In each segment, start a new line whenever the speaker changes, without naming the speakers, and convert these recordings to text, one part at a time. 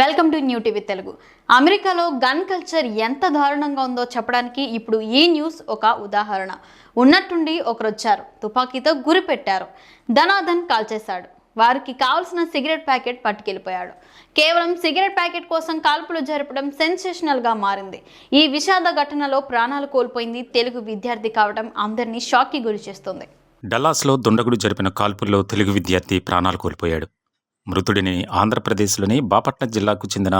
Welcome to new TV Telugu. అమెరికాలో gun culture ఎంత దారుణంగా ఉందో చెప్పడానికి ఇప్పుడు ఈ న్యూస్ ఒక ఉదాహరణ. ఉన్నట్టుండి ఒకరు వచ్చారు తుపాకీతో గురి పెట్టారు ధనాధన్ కాల్చేశాడు వారికి కావలసిన సిగరెట్ ప్యాకెట్ పట్టుకెళ్ళిపోయాడు. కేవలం సిగరెట్ ప్యాకెట్ కోసం కాల్పులు జరపడం సెన్సేషనల్గా మారింది. ఈ విషాద ఘటనలో ప్రాణాలు కోల్పోయింది తెలుగు విద్యార్థి కావడం అందరినీ షాక్కి గురి చేస్తుంది
డల్లాస్లో దుండగుడు జరిపిన కాల్పుల్లో తెలుగు విద్యార్థి ప్రాణాలు కోల్పోయాడు. మృతుడిని ఆంధ్రప్రదేశ్లోని బాపట్ల జిల్లాకు చెందిన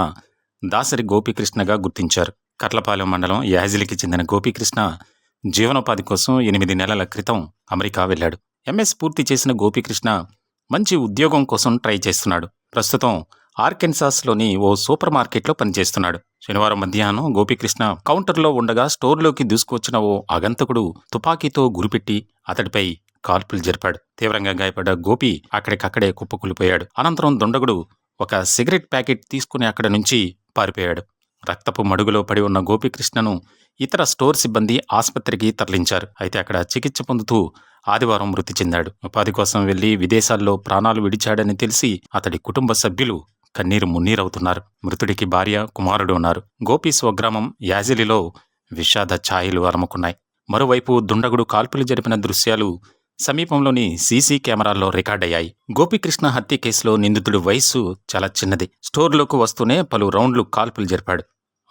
దాసరి గోపికృష్ణగా గుర్తించారు. కట్లపాలెం మండలం యాజిలికి చెందిన గోపికృష్ణ జీవనోపాధి కోసం ఎనిమిది నెలల క్రితం అమెరికా వెళ్ళాడు. ఎంఎస్ పూర్తి చేసిన గోపికృష్ణ మంచి ఉద్యోగం కోసం ట్రై చేస్తున్నాడు. ప్రస్తుతం ఆర్కెన్సాస్లోని ఓ సూపర్ మార్కెట్లో పనిచేస్తున్నాడు. శనివారం మధ్యాహ్నం గోపికృష్ణ కౌంటర్లో ఉండగా స్టోర్లోకి దూసుకొచ్చిన ఓ అగంతకుడు తుపాకీతో గురిపెట్టి అతడిపై కాల్పులు జరిపాడు. తీవ్రంగా గాయపడ్డ గోపి అక్కడికక్కడే కుప్పకూలిపోయాడు. అనంతరం దుండగుడు ఒక సిగరెట్ ప్యాకెట్ తీసుకుని అక్కడి నుంచి పారిపోయాడు. రక్తపు మడుగులో పడి ఉన్న గోపికృష్ణను ఇతర స్టోర్ సిబ్బంది ఆసుపత్రికి తరలించారు. అయితే అక్కడ చికిత్స పొందుతూ ఆదివారం మృతి చెందాడు. ఉపాధి కోసం వెళ్ళి విదేశాల్లో ప్రాణాలు విడిచాడని తెలిసి అతడి కుటుంబ సభ్యులు కన్నీరు మున్నీరవుతున్నారు. మృతుడికి భార్య కుమారుడు ఉన్నారు. గోపి స్వగ్రామం యాజిలిలో విషాద ఛాయలు అలముకున్నాయి మరోవైపు దుండగుడు కాల్పులు జరిపిన దృశ్యాలు సమీపంలోని సీసీ కెమెరాల్లో రికార్డయ్యాయి. గోపికృష్ణ హత్య కేసులో నిందితుడి వయస్సు చాలా చిన్నది. స్టోర్లోకి వస్తూనే పలు రౌండ్లు కాల్పులు జరిపాడు.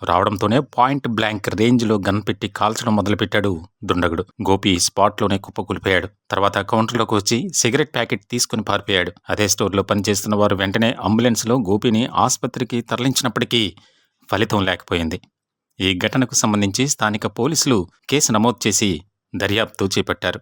రావడంతోనే పాయింట్ బ్లాంక్ రేంజ్లో గన్ పెట్టి కాల్చడం మొదలుపెట్టాడు దుండగుడు. గోపి స్పాట్లోనే కుప్పకూలిపోయాడు. తర్వాత కౌంటర్లోకి వచ్చి సిగరెట్ ప్యాకెట్ తీసుకుని పారిపోయాడు. అదే స్టోర్లో పనిచేస్తున్న వారు వెంటనే అంబులెన్స్లో గోపిని ఆసుపత్రికి తరలించినప్పటికీ ఫలితం లేకపోయింది. ఈ ఘటనకు సంబంధించి స్థానిక పోలీసులు కేసు నమోదు చేసి దర్యాప్తు చేపట్టారు.